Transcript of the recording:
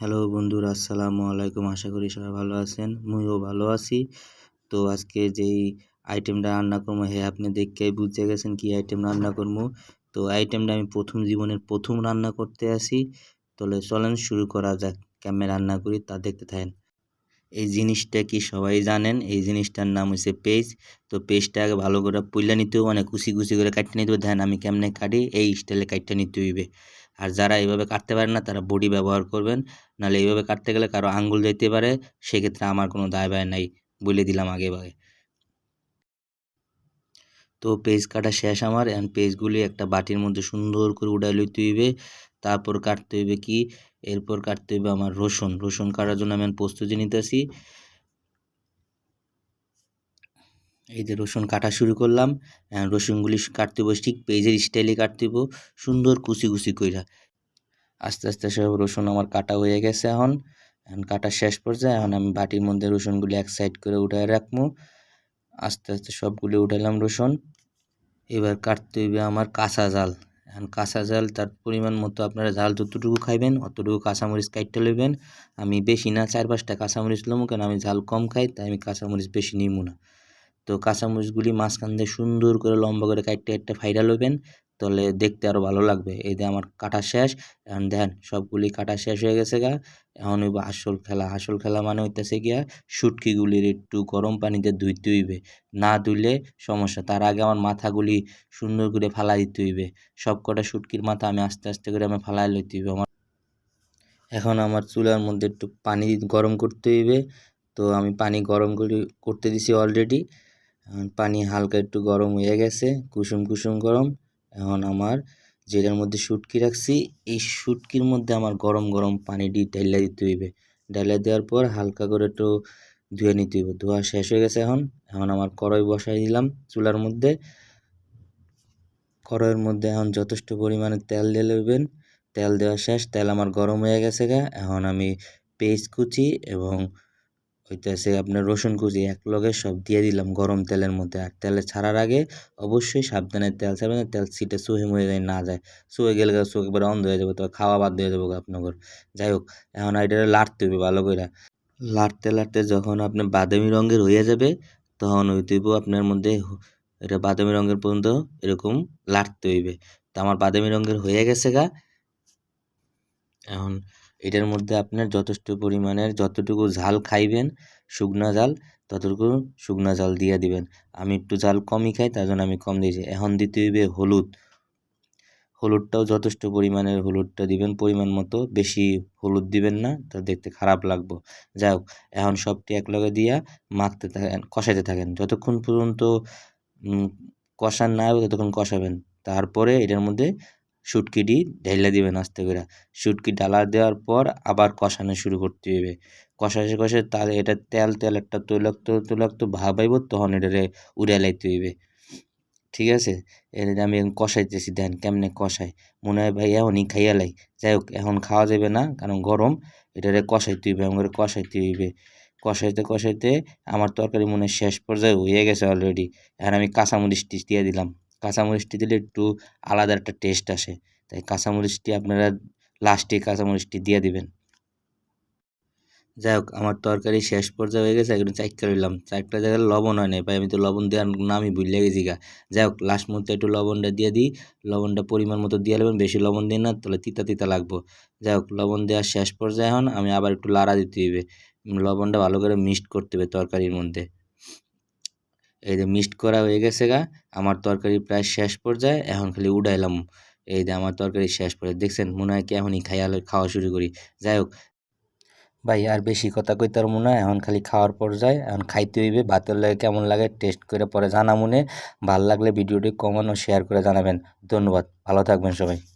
Hello বন্ধুরা, আসসালামু আলাইকুম। আশা করি সবাই ভালো আছেন মুইও ভালো আছি। তো আজকে যেই আইটেমটা রান্না করব হ্যাঁ আপনি দেখে বুঝতে গেছেন কি আইটেম রান্না করব। তো আইটেমটা আমি প্রথম জীবনের প্রথম রান্না করতে আসি। তাহলে চলেন শুরু করা যাক, কেমন রান্না করি তা দেখতে থাকেন। এই জিনিসটা কি সবাই জানেন? এই জিনিসটার নাম হচ্ছে পেজ তো পেজটা আগে ভালো করে পুইলা নিতে হবে, অনেক কুচি কুচি করে কাটতে নিতে হবে। ধ্যান আমি কেমনে কাটি? এই স্টাইলে কাটতে নিতে হইবে। আর যারা এইভাবে কাটতে পারেন না, তারা বডি ব্যবহার করবেন। নাহলে এইভাবে কাটতে গেলে কারও আঙ্গুল যেতে পারে, সেক্ষেত্রে আমার কোনো দায় বায় নাই বলে দিলাম আগে ভাগে। তো পেজ কাটা শেষ আমার এখন পেজগুলি একটা বাটির মধ্যে সুন্দর করে উড়াই লইতে হইবে। তারপর কাটতে হইবে কি? এরপর কাটতে হইবে আমার রসুন। রসুন কাটার জন্য আমি প্রস্তুতি নিতেছি। এই যে রসুন কাটা শুরু করলাম রসুনগুলি কাটতে হইব ঠিক পেজের স্টাইলে কাটতে হইব, সুন্দর কুচি কুচি কইরা। আস্তে আস্তে সব রসুন আমার কাটা হয়ে গেছে এখন। এখন কাটা শেষ পর্যায়ে এখন আমি বাটির মধ্যে রসুনগুলি এক সাইড করে উঠায় রাখব। আস্তে আস্তে সবগুলি উঠালাম রসুন। এবার কাটতে হইবে আমার কাঁচা জাল। এখন কাঁচা জাল তার পরিমাণ মতো আপনারা জাল যতটুকু খাইবেন, অতটুকু কাঁচামরিচ কাটতে লইবেন। আমি বেশি না, চার পাঁচটা কাঁচামরিচ লমু কেন? আমি ঝাল কম খাই, তাই আমি কাঁচামরিচ বেশি নিমু না। তো কাঁচামরিচগুলি মাঝখান দিয়ে সুন্দর করে লম্বা করে কাটতে কাটতে ফাইডা লইবেন তাহলে দেখতে আরও ভালো লাগবে। এই যে আমার কাটা শেষ, এখন দেখেন সবগুলি কাটা শেষ হয়ে গেছে গা। এখন হইব আসল খেলা। আসল খেলা মানে হইতেছে গিয়া শুটকিগুলির একটু গরম পানিতে ধুইতে হইবে। না ধুইলে সমস্যা। তার আগে আমার মাথাগুলি সুন্দর করে ফালাই দিতে হইবে। সব কটা শুটকির মাথা আমি আস্তে আস্তে করে আমি ফালাই লইতে হইবে আমার। এখন আমার চুলার মধ্যে একটু পানি গরম করতে হইবে। তো আমি পানি গরম করে, করতে দিছি অলরেডি পানি হালকা একটু গরম হয়ে গেছে, কুসুম কুসুম গরম। এখন আমার যেটার মধ্যে শুটকি রাখছি, এই শুটকির মধ্যে আমার গরম গরম পানিটি ঢাইলা দিতে হইবে। ঢাইলা দেওয়ার পর হালকা করে একটু ধুয়ে নিতে হইবে। ধোয়া শেষ হয়ে গেছে এখন। এখন আমার কড়াই বসাই দিলাম চুলার মধ্যে। কড়াইয়ের মধ্যে এখন যথেষ্ট পরিমাণে তেল দিয়ে নেবেন তেল দেওয়া শেষ, তেল আমার গরম হয়ে গেছে গা। এখন আমি পেস্ট কুচি এবং হইতেছে আপনার রসুন কুচি, এক লগে সব দিয়ে দিলাম গরম তেলের মধ্যে। আর তেলে ছাড়ার আগে অবশ্যই সাবধানে তেল ছাড়বেন, তেল সিটে সুহে মুহে যায়, না যায়। সুয়ে গেলে চোখ একবারে অন্ধ হয়ে যাবে তো খাওয়া বাদ হয়ে যাব আপনার যাই হোক, এখন এটা লাড়তে হবে ভালো করে লাড়তে লাড়তে যখন আপনি বাদামি রঙের হয়ে যাবে, তখন ওই দিব আপনার মধ্যে এটা বাদামি রঙের পর্যন্ত এরকম লাড়তে হইবে। তো আমার বাদামি রঙের হয়ে গেছে গা। এখন এটার মধ্যে আপনার যথেষ্ট পরিমাণের যতটুকু ঝাল খাইবেন, শুকনা ঝাল, ততটুকু শুকনা ঝাল দিয়ে দিবেন। আমি একটু ঝাল কমই খাই, তার জন্য আমি কম দিয়েছি এখন দিতে হইবে হলুদ। হলুদটাও যথেষ্ট পরিমাণের হলুদটা দিবেন, পরিমাণ মতো বেশি হলুদ দিবেন না, তা দেখতে খারাপ লাগবো। যাই হোক, এখন সবটি একলগে দিয়া মাখতে থাকেন, কষাইতে থাকেন। যতক্ষণ পর্যন্ত কষান না হবে ততক্ষণ কষাবেন। তারপরে এটার মধ্যে শুটকিটি ঢেলে দিবেন আস্তে করে। শুটকি ডালা দেওয়ার পর আবার কষানো শুরু করতে হবে। কষাতে কষে তাহলে এটা তেল তেল একটা তৈলাক্ত তৈলাক্ত ভাব আইব, তখন এটারে উড়ে লাইতে হইবে। ঠিক আছে? এটা আমি এখন কষাইতেছি, দেন কেমনে কষাই? মনে হয় ভাই এখনই খাইয়া লাই। যাই হোক, এখন খাওয়া যাবে না, কারণ গরম। এটারে কষাইতে হইবে, আমার কষাইতে হইবে। কষাইতে কষাইতে আমার তরকারি মনে শেষ পর্যায়ে হয়ে গেছে অলরেডি এখন আমি কাঁচামরিচ টিচ দিয়ে দিলাম। কাঁচামরিচটি দিলে একটু আলাদা একটা টেস্ট আসে। তাই কাঁচামরিচটি আপনারা লাস্টে কাঁচামরিচটি দিয়ে দিবেন। যাই হোক, আমার তরকারি শেষ পর্যায়ে হয়ে গেছে একটু চাইকা রইলাম চারটা জায়গায় লবণ হয় না ভাই, আমি তো লবণ দেওয়ার নামই ভুলে গেছি গা। যাই হোক লাস্ট মধ্যে একটু লবণটা দিয়ে দিই। লবণটা পরিমাণ মতো দিয়ে নেবেন, বেশি লবণ দিন না, তাহলে তিতা তিতা লাগবো। যাই হোক, লবণ দেওয়ার শেষ পর্যায়ে এখন আমি আবার একটু লাড়া দিতে হবে লবণটা ভালো করে মিক্সড করতে হবে তরকারির মধ্যে। এই যে মিক্সড করা হয়ে গেছে গা, আমার তরকারি প্রায় শেষ পর্যায়ে এখন খালি উড়াইলাম এই যে আমার তরকারি শেষ পর্যায়ে, দেখছেন মনে হয় কি এখনই খাইয়া খাওয়া শুরু করি। যাই হোক। ভাই, আর বেশি কথা কইতার মনে হয় এখন খালি খাওয়ার পর্যায়ে, এখন খাইতে হইবে, ভাতের লাগে কেমন লাগে টেস্ট করে পরে জানা মনে ভালো লাগলে ভিডিওটি কমান ও শেয়ার করে জানাবেন। ধন্যবাদ, ভালো থাকবেন সবাই।